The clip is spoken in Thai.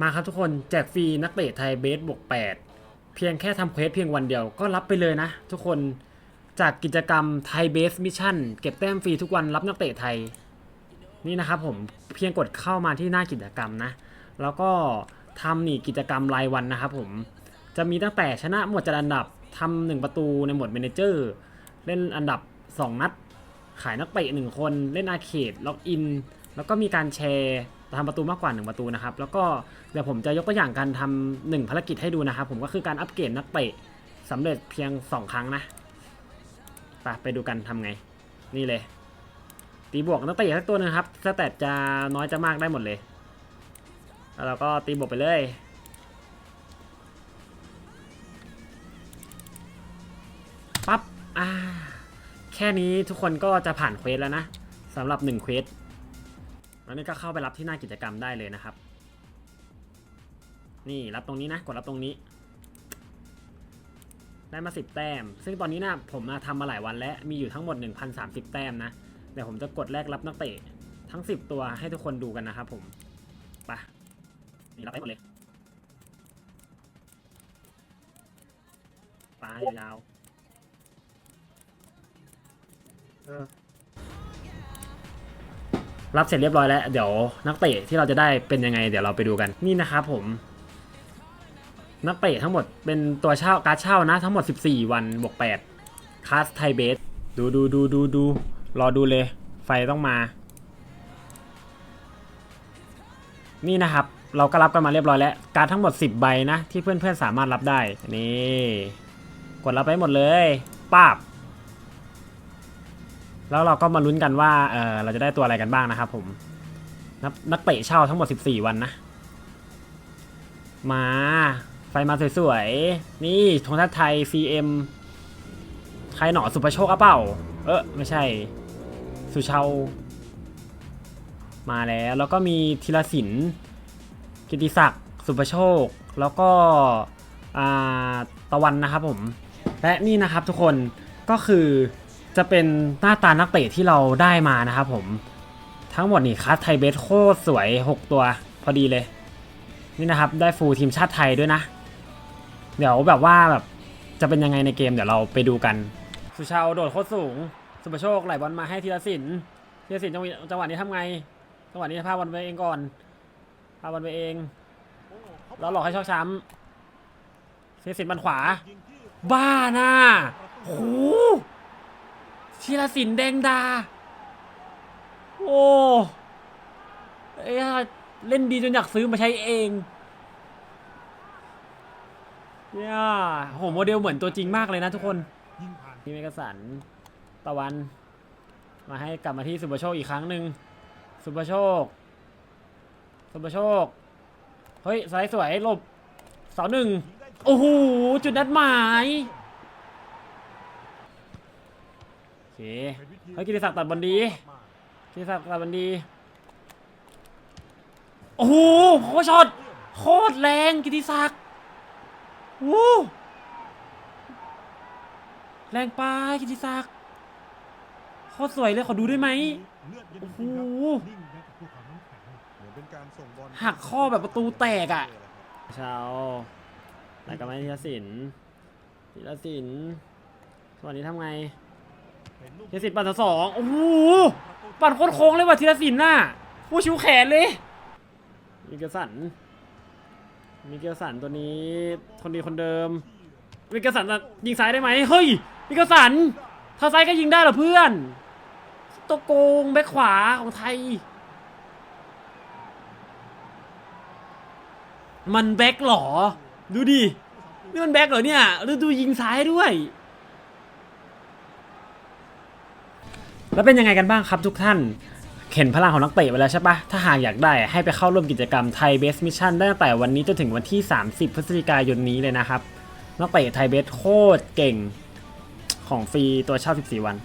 มาครับทุกคนแจกฟรีนักเตะไทยเบสบวก8 เพียงแค่ทำเควสเพียงวันเดียวก็รับไปเลยนะ ทุกคนจากกิจกรรมไทยเบสมิชชั่นเก็บแต้มฟรีทุกวันรับนักเตะไทย นี่นะครับผมเพียงกดเข้ามาที่หน้ากิจกรรมนะ แล้วก็ทำนี่กิจกรรมรายวันนะครับผมจะมีตั้งแต่ชนะหมวดจัดอันดับทำหนึ่งประตูในหมวดเมนเจอร์ เล่นอันดับ 2 นัด ขายนักเตะหนึ่งคนเล่นอาเคดล็อกอิน แล้วก็มีการแชร์ ทำประตูมากกว่า 1 ประตูนะครับ แล้วก็เดี๋ยวผมจะยกตัวอย่างการทำหนึ่งภารกิจให้ดูนะครับ ผมก็คือการอัปเกรดนักเตะสำเร็จเพียง 2 ครั้งนะไปไปดูกันทำไง นี่เลย ตีบวกนักเตะสักตัวหนึงครับสแตทจะน้อยจะมากได้หมดเลย แล้วเราก็ตีบวกไปเลยปั๊บอ่าแค่นี้ทุกคนก็จะผ่านเควสแล้วนะสำหรับ1เควส แล้วนี่ก็เข้าไปรับที่หน้ากิจกรรมได้เลยนะครับ นี่รับตรงนี้นะ กดรับตรงนี้ ได้มา 10 แต้ม ซึ่งตอนนี้นะผมนะทำมาหลายวันแล้ว มีอยู่ทั้งหมด 1,030 แต้มนะ เดี๋ยวผมจะกดแลกรับนักเตะทั้ง 10 ตัวให้ทุกคนดูกันนะครับผม ไป นี่รับไปหมดเลยไปยาวๆเออ รับเสร็จเรียบร้อยแล้ว เดี๋ยวนักเตะที่เราจะได้เป็นยังไง เดี๋ยวเราไปดูกันนี่นะครับผม นักเตะทั้งหมดเป็นตัวเช่าการเช่านะ ทั้งหมด 14 วันบวก8คลาสไทเบสดูดูดูดูดูรอดูเลย ไฟต้องมา นี่นะครับ เราก็รับกันมาเรียบร้อยแล้ว การทั้งหมด 10 ใบนะ ที่เพื่อนๆสามารถรับได้ นี่ กดรับไปหมดเลยป้าบ แล้วเราก็มาลุ้นกันว่าเออเราจะได้ตัวอะไรกันบ้างนะครับผมนักนักเตะเช่าทั้งหมด 14 วันนะ มาไฟมาสวยๆ นี่ธงชาติไทย CM ใครหนอสุภโชคอะเปล่า เออไม่ใช่ สุชาวมาแล้วแล้วก็มีธีรศิลป์กิติศักดิ์สุภโชค แล้วก็อ่าตะวันนะครับผม และนี่นะครับทุกคนก็คือ จะเป็นหน้าตานักเตะที่เราได้มานะครับผมทั้งหมดนี่คัสไทยเบสโคตรสวย 6 ตัวพอดีเลย นี่นะครับ ได้ฟูลทีมชาติไทยด้วยนะ เดี๋ยวแบบว่าแบบจะเป็นยังไงในเกมเดี๋ยวเราไปดูกัน สุชาวโดดโคตรสูง สุภโชคไหลบอลมาให้ธีรศิลป์ธีรศิลป์จังหวะจังหวะนี้ทำไง จังหวะนี้พาบอลไปเองก่อนพาบอลไปเองแล้วหลอกให้ชอกช้ำธีรศิลป์บันขวา บ้าหน่ะโห ธีรศิลป์แดงดา โอ้เอ้ยเล่นดีจนอยากซื้อมาใช้เองเนี่ยโหโมเดลเหมือนตัวจริงมากเลยนะทุกคนพี่เมกสันตะวัน มาให้กลับมาที่สุภโชคอีกครั้งหนึ่งสุภโชค สุภโชค เฮ้ยสายสวยหลบเสาหนึ่งโอ้โหจุดนัดหมายโอ เคเฮ้ยกิติศักดิ์ตัดบอลดีกิติศักดิ์ตัดบอลดี โอ้โหโคตรช็อตโคตรแรงกิติศักดิ์วู้แรงไปกิติศักดิ์โคตรสวยเลยขอดูได้ไหมเลือดโอ้โหหักข้อแบบประตูแตกอะเช้าไหนก็ไม่ธีรศิลป์ธีรศิลป์สวัสดีทำไง เป็นลูกธีรศิลป์ปั่นสองโอ้โหปั่นโคตรโค้งเลยว่ะธีรศิลป์น่ะผู้ชิวแขนเลยมิเกลสันมิเกลสันตัวนี้คนดีคนเดิมมิเกลสันจะยิงซ้ายได้ไหมเฮ้ยมิเกลสันถ้าซ้ายก็ยิงได้เหรอเพื่อนตัวโกงแบ็คขวาของไทย มันแบ็คเหรอ ดูดิ นี่มันแบ็คเหรอเนี่ยแล้วดูยิงซ้ายด้วย แล้วเป็นยังไงกันบ้างครับทุกท่าน เห็นพลังของนักเตะไปแล้วใช่ปะถ้าหากอยากได้ให้ไปเข้าร่วมกิจกรรมไทยเบสมิชชั่นได้ตั้งแต่วันนี้จนถึงวันที่ 30 พฤศจิกายนนี้เลยนะครับ นักเตะไทยเบสโคตรเก่งของฟรีตัวเช่า 14 วัน